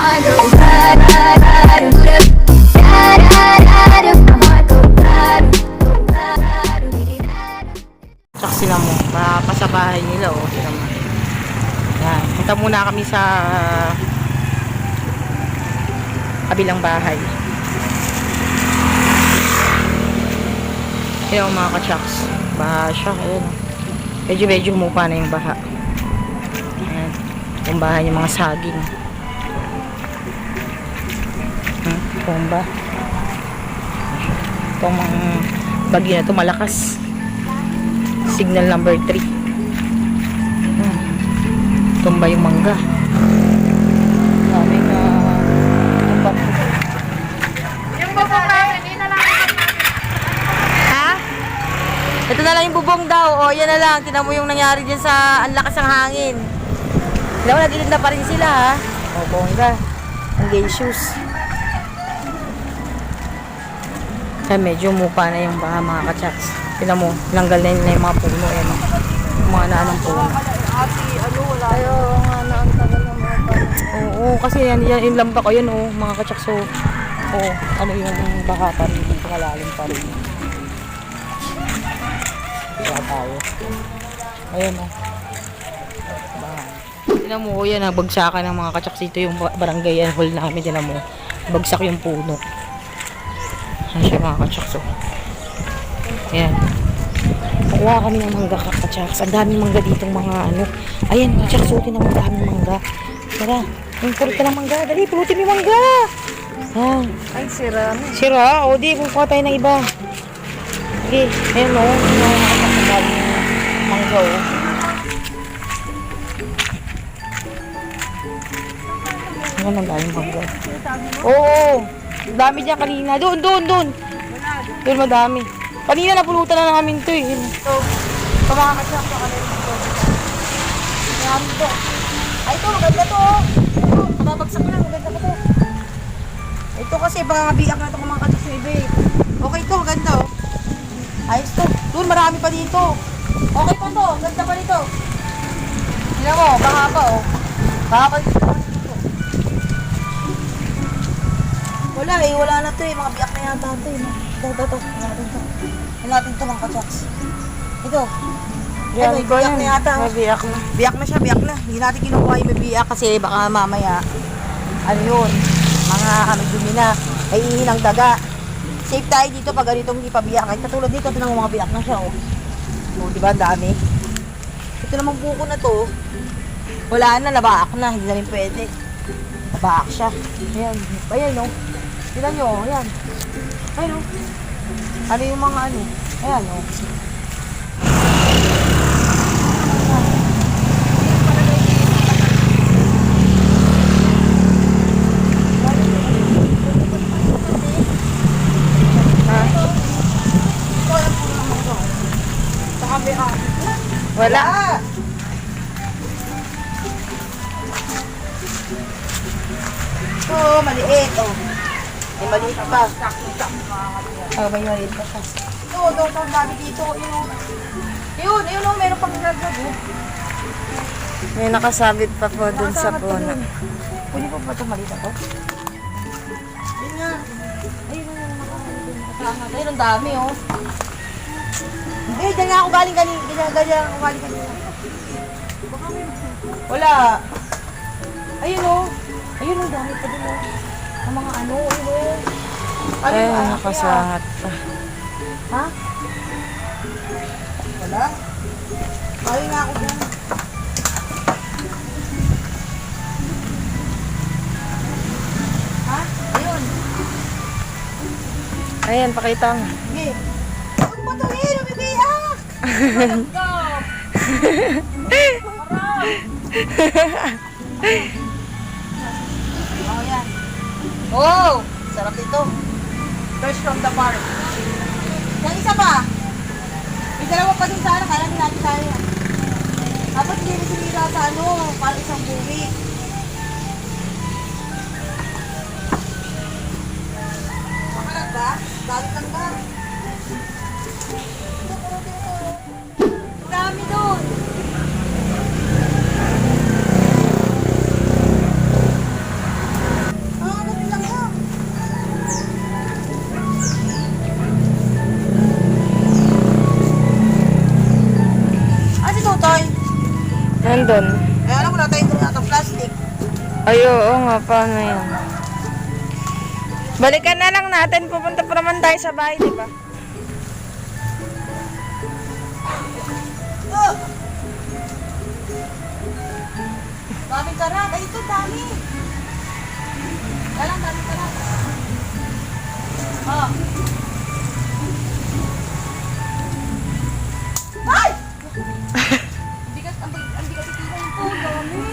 Tsak sila mo. Papasa bahay nila oh. Sila mo. Yan. Punta muna kami sa kabilang bahay. Ayan mga ka-chucks. Baha siya. Ayan. Medyo-medyo humupa na yung baha. Ayan. Yung bahay ng mga saging. Tumba. Itong mga bagyo na to malakas. Signal number 3 hmm. tumba yung mangga. Daming uh, Yung bubong namin, hindi na lang. Ha? ito na lang yung bubong daw. O yan na lang. Tinan mo yung nangyari dyan sa ang lakas ng hangin. Tinan mo nagilid na pa rin sila ha? O bongga. Ang gay shoes ay medyo mupa na yung baha mga kachaks tinan mo langgal na na yung mga puno yan o yung mga naanong puno Ayaw nga na ang tagal ng mga bata. Oo, kasi yan, yan yung lamba ko yun, oh, mga kachakso. Oo, ano yung baka pa rin, malalim pa rin. Kaya tayo. Ayan, oh. Tinan mo, oh, yan, ah, bagsakan ng mga kachaks dito yung ba- barangay ah, hall namin, tinan mo. Bagsak yung puno. Ayan siya mga kachaks, oh. Ayan. Kukuha kami ng mangga kakachaks. Ang daming mangga dito mga ano. Ayan, kachaks, oh, tinan mo, ang daming mangga. Tara, yung pulot ka ng mangga. Dali, pulutin mo yung mangga. Ah, Ay, sira sira. O, di, kukuha tayo ng iba. Sige, ayun o. Ang daming mangga o. Ayan, ang daming mangga. Oo, ang dami dyan kanina. Doon, doon, doon. Doon madami. Kanina napulutan na namin to eh. Ito, ito mga kasyap sa kanila ito. Yan ito. Ay, ito, maganda to. oh. Ito, Kababagsak lang, maganda ko to. Ito kasi, baka na ito kung mga kasyap sa iba. Okay to, maganda oh. Ayos to. Doon, marami pa dito. Okay pa to, ganda pa dito. Tingnan mo, baka pa oh. Baka pa dito. Wala eh, wala na to eh. Mga biyak na yata ito eh. Ito, ito, ito. Tingnan natin to. Tingnan natin to mga kasyaks. Ito. Ay, iba biyak na yata. oh. Mabiyak na. Biyak na siya, biyak na. Hindi natin kinukuha yung may biyak kasi baka mamaya, ano yun, mga kami dumi na, ay ihinang daga. Safe tayo dito pag ganitong hindi pa biyak. Kahit katulad dito, ito mga biyak na siya, oh. Oh, di ba, dami. Ito namang buko na to, wala na, nabaak na, hindi na rin pwede. Nabaak siya. Ayan, ayan, oh. Tignan nyo, oh. Ayan, oh. Ano yung mga ano? Ayan, oh. Wala. Ito, maliit, oh. May maliit pa. Oh, may maliit pa siya. Ito, ito, ito, ang dami dito. Yun, oh. Yun, yun, oh, meron pang nagagag, oh. May nakasabit pa po dun sa puno. Pwede po ba ito maliit ako? Yun nga. Ayun, oh, nakasama. Ayun, ang dami, oh. Hindi, dyan nga ako galing kanina. Ganyan, ganyan ako galing kanina. Wala. Ayun, oh. Ayun, ang dami pa din, oh. Ang mga ano, ayun, oh. Ano Ay, yung ah, nakasahat pa. Ha? Wala. Ayun nga ako dyan. Ha? Ayun. Ayan, pakita mo. Sige. Huwag mo ito eh, lumibiyak! Oh, yan. Oh! Sarap ito. Fresh from the farm. Yung isa pa. May dalawa pa din sana, kaya hindi natin kaya. Dapat hindi mo sinira sa ano, para isang buwi. Makalag ba? Galit lang ba? Doon? Eh, alam mo na tayo doon ng plastic. Ay, oo nga, paano yan? Balikan na lang natin, pupunta pa naman tayo sa bahay, di ba? Oh! Daming karat. Ay, ito dami. Walang daming karat. Oh. Ay! Po. Dami.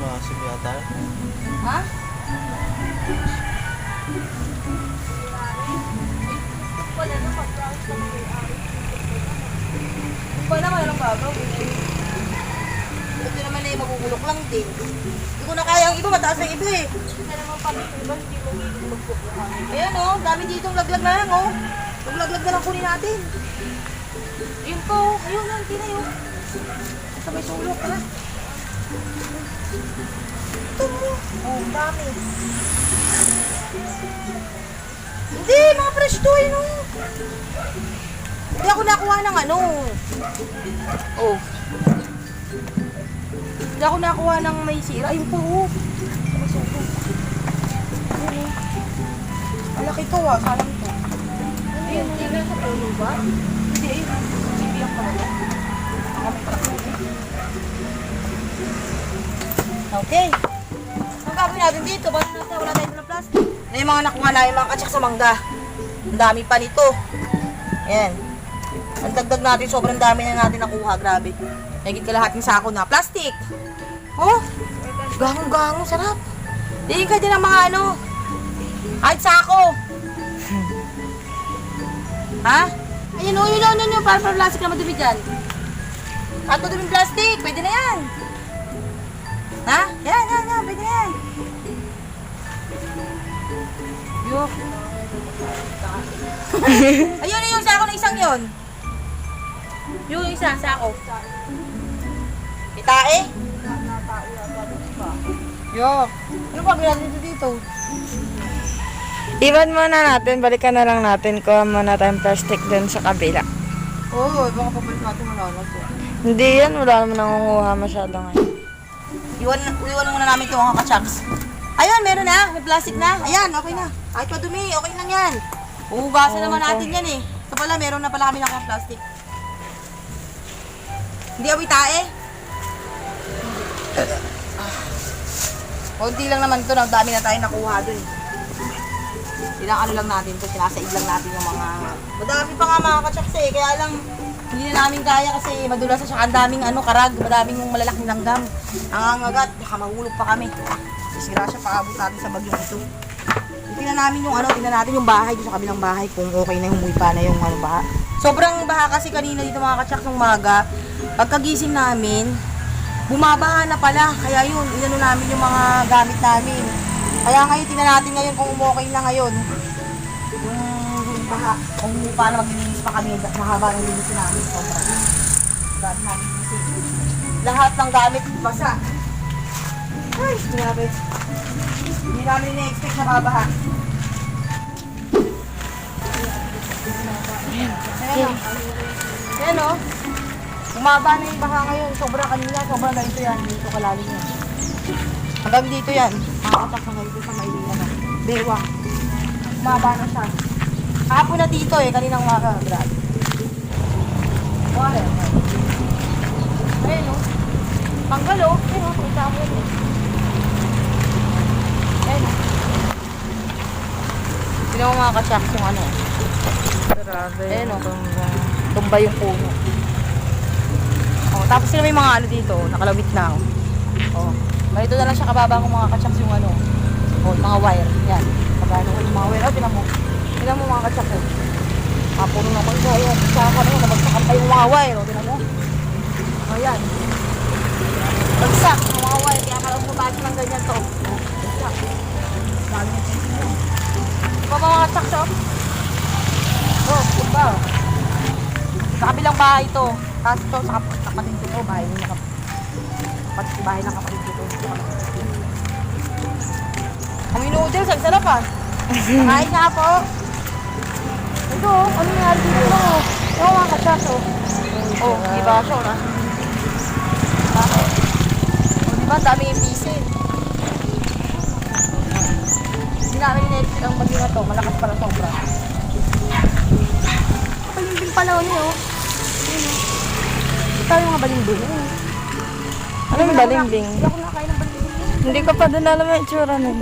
Masim yata. Ha? Wala naman lang gagawin. Ito naman eh, magugulok lang din. Hindi ko na kaya ang iba, mataas na iba eh. Ayan oh, dami ditong laglag na lang oh. Yung laglag na lang kunin natin. Yun po, ayun lang, tira yun. Sabay sulok, tara. Ito mo. Oh, dami. Hindi, mga fresh to eh, no. Hindi ako nakuha ng ano. Oh. Hindi ako nakuha ng may sira. Ayun po, oh. May suko. Ayun, oh. Malaki to, ah. Sayang to. Ayun, hindi na sa puno ba? Hindi, ayun. Ang. Okay. Ang gagawin natin dito, basta natin wala tayong ng plastic. Na yung mga nakuha na yung mga katsak sa mangga. Ang dami pa nito. Ayan. Ang dagdag natin, sobrang dami na natin nakuha. Grabe. Nagigit ka lahat ng sako na. Plastic. Oh, gangong-gangong, sarap. Tingin ka din ng mga ano. Kahit sako. ha? Ayun o, yun o, yun o. Para para plastic na madumi dyan. At madumi plastic, pwede na yan. Ha? Yan, yan, yan. Pwede na yan. Yo. Ayun, yung sako na isang yun. Yung isa, sako. Itae? Yo. Ano pa ginagawa dito dito? Iwan muna natin, balikan na lang natin. Kuha muna tayong plastic dun sa kabila. Oo, oh, baka papalit natin wala na to. Hindi yan, wala naman nangunguha masyado ngayon. Iwan, iwan muna namin ito mga kachaks. Ayun, meron na. May plastic na. Ayan, okay na. Kahit madumi, okay lang yan. Uhugasan naman natin yan eh. Ito pala, meron na pala kami naka-plastic. Hindi awi tae. Konti lang naman ito. Ang dami na tayo nakuha dun. Ilang ano lang natin ito. Sinasaig lang natin yung mga... Madami pa nga mga kachaks eh. Kaya lang, hindi na namin kaya kasi madulas sa ang daming ano, karag, madaming yung malalaking langgam. Ang angagat, baka mahulog pa kami. Disgrasya pa abot natin sa bagyong ito. Tingnan namin yung ano, tingnan natin yung bahay doon sa kabilang bahay kung okay na humuy pa na yung ano baha. Sobrang baha kasi kanina dito mga katsak ng maga. Pagkagising namin, bumabaha na pala. Kaya yun, inano namin yung mga gamit namin. Kaya ngayon, tingnan natin ngayon kung umokay na ngayon. Yung, yung baha, kung paano pa kami, mahaba ng linis namin. Sobrang. Dami namin. Lahat ng gamit basa. Ay, grabe. Hindi namin na-expect na babaha. Ayan. Ayan o. Umaba na yung baha ngayon. Sobra kanina. Sobra na ito yan. Dito kalalim yan. Hanggang dito yan. Makakatak na dito sa Maylina na. Bewa. Umaba na siya. Hapon na dito eh. Kaninang umaga. Grabe. Water. Ayan o. Tanggal o. Ayan o. Kita mo yun. Ayan o. Sino mga kasyaks yung ano? Grabe. Ayan o. Tumba yung puno. Oh, tapos sila may mga ano dito, nakalawit na. Oh. Ganito na lang siya kababa kung mga katsaks yung ano. Oh, mga wire. Yan. Pagano ko yung mga wire. Oh, tinan mo. Tinan mo mga katsaks. Oh. Kapuno na ko. Ito, ayun. Sa ako na yun. Nabagsakan yung mga wire. Oh, tinan mo. Oh, yan. Bagsak mga wire. Kaya parang bumati ng ganyan to. Bagsak. Siya. Ito pa mga katsaks, oh. Oh, diba? Sa kabilang bahay to. Tapos ito, sa kap- kapatid ko to, bahay niya. kap- Kapatid ko, bahay ng kapatid ko to. Ang sarap ah. Kain nga po. Ito, oh, ano nangyari dito? Oh, oh mga katsas, oh. Oh, di ba siya, oh, nasa- Diba, ang dami yung pisin. Hindi namin in-edit ang na to. Malakas pala sobra. Balimbing pala ulit, oh. Ito yung mga balimbing. eh. Anong balimbing? Hindi ako nakain ng balimbing. Hindi ko pa din alam yung itsura nun.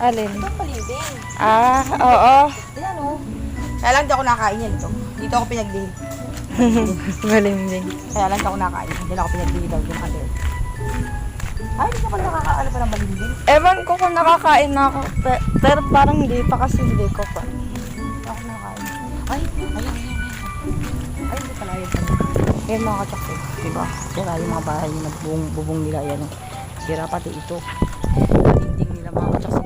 Alin? Ito ang balimbing. Ah, oo. Ayan, oh. Kaya lang di ako nakain yan ito. Dito ako pinagdihi. balimbing. Kaya lang di ako nakain. Hindi ako pinagdihi daw yung other. Ay, hindi pala nakakaala pa ng balimbing. Ewan ko kung nakakain na ako. pe- Pero parang hindi pa kasi hindi ko pa. Hindi ako nakakain. Ay, ayan, ayan, ayan. Ay, hindi pala yun. Yan mga katsakso. Diba? Sira yung mga bahay na bubong, bubong nila. Yan. oh. Sira pati ito. Dingding nila mga katsakso.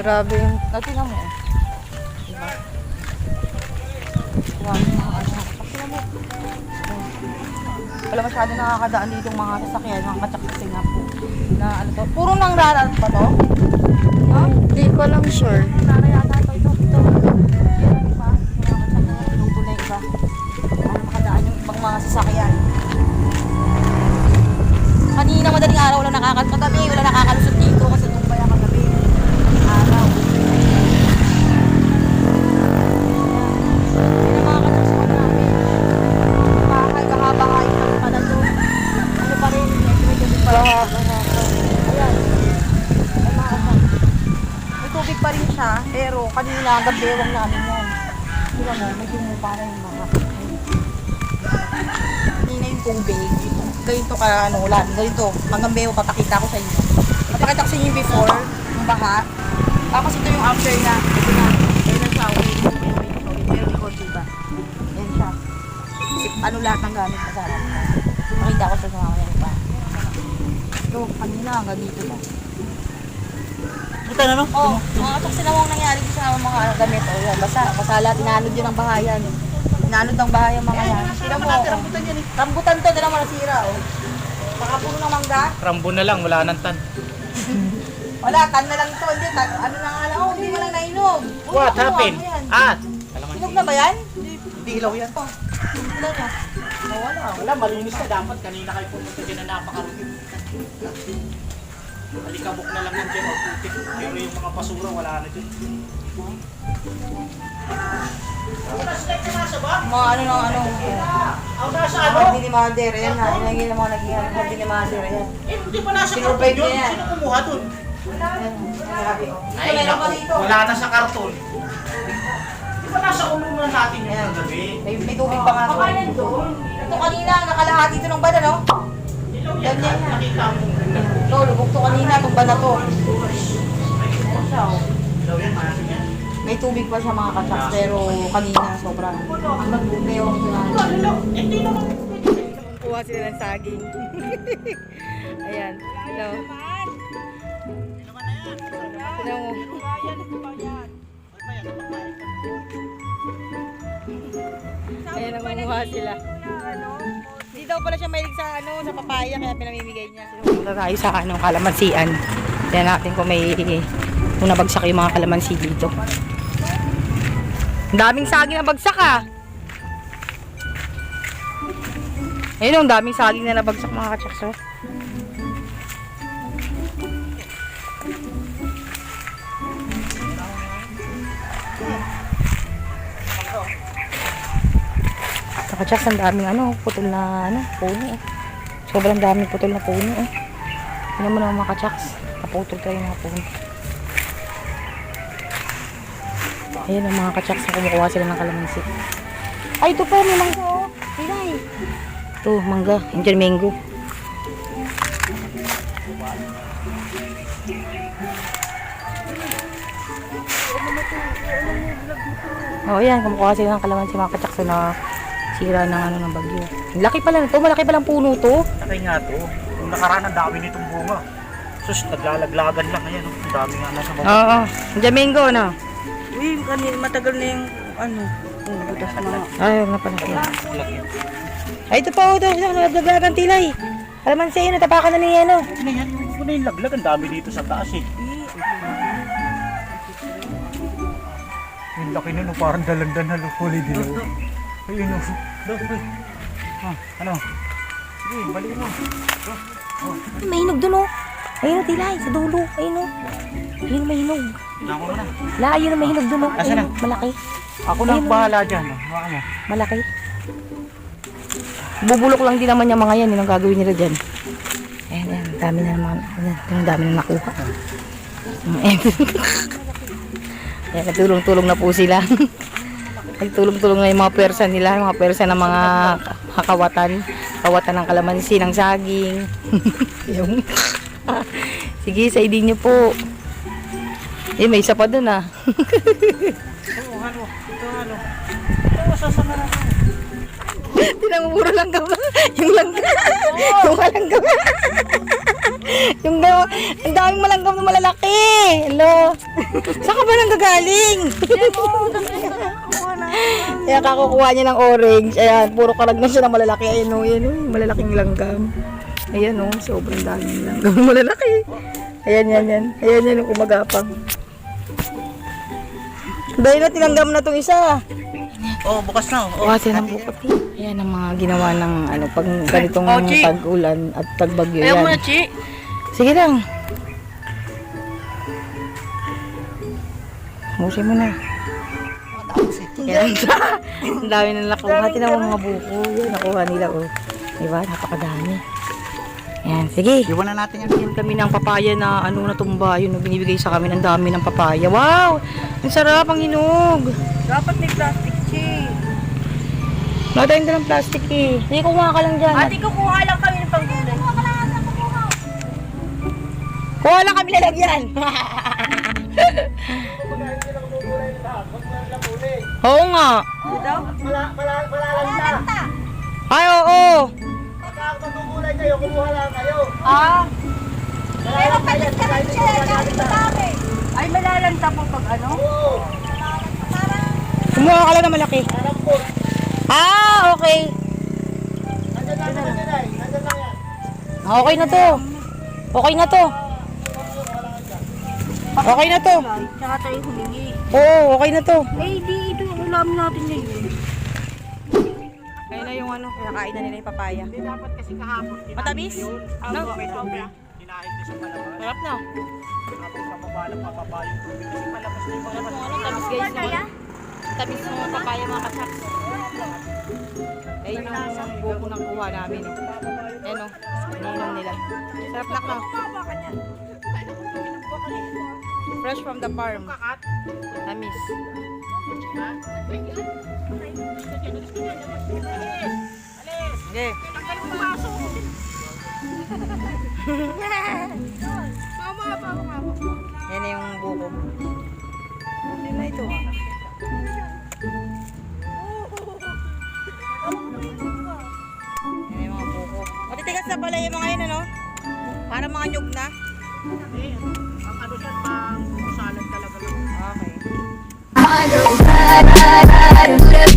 Grabe yung Natin mo. Diba? Grabe yung mga ano. Tingnan mo. Oh. Wala masyado nakakadaan dito mga sasakyan, mga katsakasi nga po. Na ano to? Puro nang rarat ba to? Ha? Hindi ko lang sure. Nara yata ito, ito, ito. Yan ang iba. Yung mga na na sasakyan. Kanina madaling araw wala nakakat kanina gabewang namin yan. Sila mo, mukha na yung mga. Kanina yung tubig. Ganito ka, ano, ulan. Ganito. Hanggang bewo, papakita ko sa inyo. Papakita ko sa inyo before, yung baha. Tapos ito yung after na. Ito na. Wait, wait, wait. Pero before, diba? Ayan siya. Ano lahat ng gamit na sa harap. Makita ko sa mga yan pa. Ito, kanina hanggang dito na. Buta na no? Oh, mga katok sila mong nangyari ko sa mga damit. O yan, basa, basa lahat, inanod yun ang bahayan. Inanod ng bahayan mga yan. Sila mo, rambutan yan eh. Rambutan to, dala mo nasira, oh. Baka puno ng mangga. Rambo na lang, wala nang tan. Wala, tan na lang to. Hindi, tan, ano na nga lang, oh, hindi mo lang nainog. Uy, What ano, happened? ano yan? Ah! Inog na ba yan? Hindi ilaw yan. Oh, ilan na? Oh, wala. Wala, malinis na dapat. Kanina kayo pumunta din na. Alikabok na lang yan dyan. o putik. Pero yung mga basura, wala na dyan. Yung? Mga ano ng ano. Ang ano? ni mother, ayan na. Yan yung mga naging hardin ni mother, ayan. Eh, hindi pa nasa karton yun. yan. Sino kumuha dun? Oh. Dito, Ay, naku, dito. wala na sa karton. Di ba nasa ulungan natin yung Ayan. kagabi? May, tubig pa nga to. Ito kanina, nakalahati ito ng bana, no? Ganyan mo. Ito, lubog to kanina, itong bana to. Ayan. May tubig pa siya mga katsaks, pero kanina sobrang sila. Ilaw, hindi naman. Kuha sila ng saging. Ayan. Hello. Mo. Ayan, nangunguha sila. Hindi daw pala siya mahilig sa ano, sa papaya, kaya pinamimigay niya. Punta tayo sa ano, kalamansian. Tignan natin kung may kung nabagsak yung mga kalamansi dito. Ang daming saging na bagsak ah. Ayun, ang daming saging na nabagsak mga katsakso. Katsaks, ang daming ano, putol na ano, puno. eh. Sobrang daming putol na puno eh. Tingnan mo naman mga katsaks. Naputol tayo mga puno. Ayun ang mga katsaks na kumukuha sila ng kalamansi. Ay, ito pa, may mangga oh. Hinay. Ito, mangga. Indian mango. Oh, yan. Kumukuha sila ng kalamansi mga katsakso na sira ng ano ng bagyo. Ang Laki pala nito. Malaki palang puno to. Laki nga to. Yung nakaraan ang dami nitong bunga. Sus, naglalaglagan lang. Ayan, oh. ang dami nga nasa baba. Oo. Mango, no? Uy, kanina, matagal na yung ano, yung butas na mga. Ay, na pala. Ay, ito pa. Ito, ito. Nagdaglagan tilay. Kalamansi, yun. Natapakan na niya, ano. Ano yan? Ano na yung laglag? Ang dami dito sa taas eh. Yung laki nun, oh, parang dalandan na huli dilaw. Ayun o. Doon. Ah, ano? Sige, balik mo. May hinog dun oh. Ayun oh, tilay, sa dulo. Ayun oh. Ayun may hinog. Ako na. La, ayun oh, may hinog dun oh. Asan Ayun, oh, malaki. Ako na ang bahala dyan. oh. Hawakan. Malaki. Bubulok lang din naman yung mga yan. Yun ang gagawin nila dyan. Ayan, ayan. Ang dami na naman. Ayan, ang dami na nakuha. Ayan. Ayan, nagtulong-tulong na po sila. Nagtulong-tulong na yung mga persa nila. Yung mga persa ng mga kakawatan. Kawatan ng kalamansi, ng saging. yung... Sige, sa idin niyo po. Eh, may isa pa dun ah. Oo, halo. Ito, halo. Oo, sasama na. Tinanguro lang ka ba? Yung langgam. yung malanggam. yung daw, ang daming malanggam na malalaki. Hello. Saan ka ba nang gagaling? Kaya kakukuha niya ng orange. Ayan, puro karag na siya ng malalaki. Ayan o, ayan o, yung malalaking langgam. Ayan o, sobrang daming langgam na malalaki. Ayan, yan, yan. Ayan, yan yung kumagapang. Dahil na tinanggam na itong isa. Oo, bukas na. oh. Oh, ng bukot eh. Ayan ang mga ginawa ng ano, pag ganitong Oh, tag-ulan at tagbagyo Ayaw yan. mo na, Chi. Sige lang. Musin mo na. Yan. ang dami na nakuha. Tinan mo mga buko. Yan, nakuha nila oh. Diba? Napakadami. Yan, sige. Iwan na natin yan. Yan kami ng papaya na ano natumba. Yun, ang binibigay sa kami ng dami ng papaya. Wow! Ang sarap, ang hinog. Dapat may plastic, Chi. Wala tayong dalang plastic eh. Sige, kumuha ka lang dyan. Ate, kukuha lang kami ng panggulay. Kuha lang kami lalagyan. Oo nga. Ay, oo. Ah. Pero palit ka rin siya, mo kami. Ay, malalanta po pag ano? Kumuha ka lang na malaki. Ah, okay. Ah, Okay na to. Okay na to. Okay na to. Tsaka tayo humingi. Oo, okay na to. Eh, di ito. Alam natin na yun. Ayun na yung ano, pinakain na nila yung papaya. Hindi dapat kasi kahapon. Matamis? No? Tinahid ko sa palabas. Sarap na. Tapos mababa lang mababa yung tubig. Kasi palabas na yung palabas. Tamis guys. no? Tamis ng mga papaya mga katsaks. Ayun yung buko ng kuha namin. Ayun o, ininom nila. Sarap na ka. Fresh from the farm. Tamis. Okay. Yan na yung buko. Yan na ito. Yan yung mga buko. Matitigas na pala yung mga yun, ano? Para mga nyug na. Hindi, ang ano siya, pang salad talaga. Okay. ride, ride, ride, ride, ride.